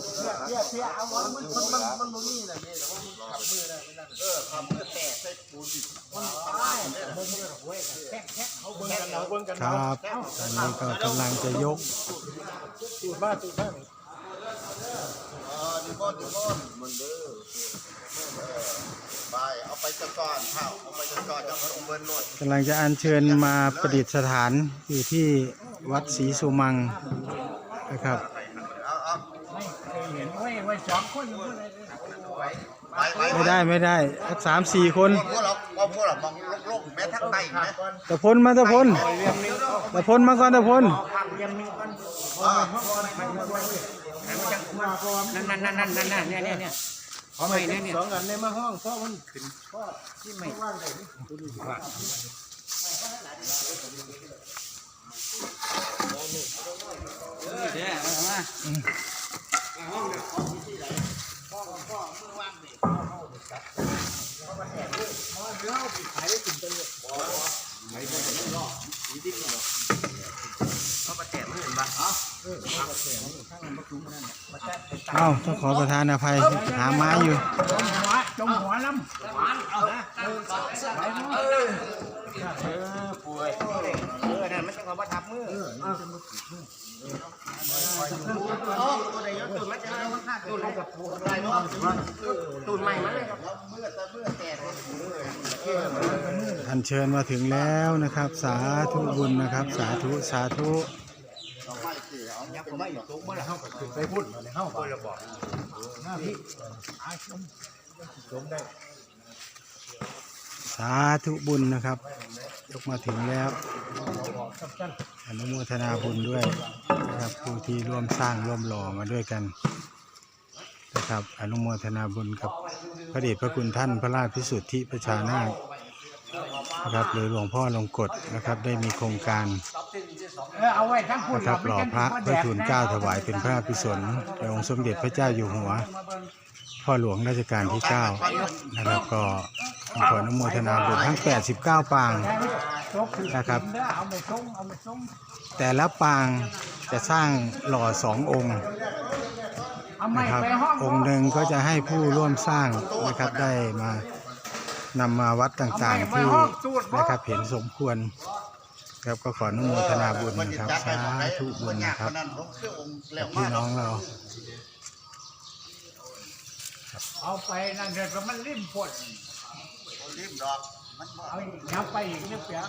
เพี้ยเพี้ยเอาวันมันมันมันมันบ่มีน่ะนี่แต่ว่ามันขับมือได้ไม่ได้เออขับมือแตกใส่ปูนดิมันตายเบิ่งกันเว้ยแค่แค่เขาเบิ่งกันเอาเบิ่งกันคเอารับตอนนี้ก็กำลังจะยกตูดบ้านตูดบ้าอ่าดีบอนดีบอนมันเด้อไปเอาไปจัดการข้าวเอาไปจัดการจังองเบิ้นหน่อยกำลังจะอัญเชิญมาประดิษฐานอยู่ที่วัดศรีสุมังนะครับ เห็นไว้ไว้สองคนอยู่เลยไปไปไม่ได้ไม่ได้สักสามสี่คนพวกเราพวกเรามองโล่งๆแม้ทั้งใต้แม้ตะพลมาตะพลตะพลมาก่อนตะพลนั่นนั่นนั่นนั่นนั่นนั่นเนี่ยเนี่ยเนี่ยเอาใหม่เนี่ยเนี่ยสองอันในมาห้องเพราะมันขึ้นที่ใหม่เดี๋ยว เอามาเอ้าต้องขอประธานอภัยหาไม้อยู่จมหัวน้ำเออนั่นไม่ใช่เขาว่าทับมือ ตูดใหม่มาเลยครับอัญเชิญมาถึงแล้วนะครับ สาธุบุญนะครับ สาธุสาธุไปพูดในห้องคนละบอกหน้าพี่อาชมชมได้สาธุบุญนะครับ ยกมาถึงแล้ว อนุโมทนาบุญด้วยนะครับผู้ที่ร่วมสร้างร่วมหล่อมาด้วยกัน นะครับ อนุโมทนาบุญกับพระเดชพระคุณท่านพระราชพิสุทธิประชานาถนะครับหรือหลวงพ่อลงกฎนะครับได้มีโครงการนะครับหล่อพระเพื่อทูลเกล้าถวายเป็นพระพิสนแด่องค์สมเด็จพระเจ้าอยู่หัว พ่อหลวงรัชกาลที่ 9 นะครับก็ขออนุโมทนาบุญทั้ง 89 ปางนะครับเอาปส่งเอาไปส่งแต่ละปางจะสร้างหล่อสององค์ นะครับไปห้ององค์หนึ่งก็จะให้ผู้ร่วมสร้างนะครับได้มานำมาวัดต่างๆที่นะครับเห็นสมควรครับก็ขออนุโมทนาบุญนะครับสาธุบุญนะครับนั่นของเครื่ององค์แล้วพี่มาน้องเราเอาไปนั่นเดี๋ยวมันริมพ่นริมดอกมันบ่เอาอีกยับไปอีกนิดเดียว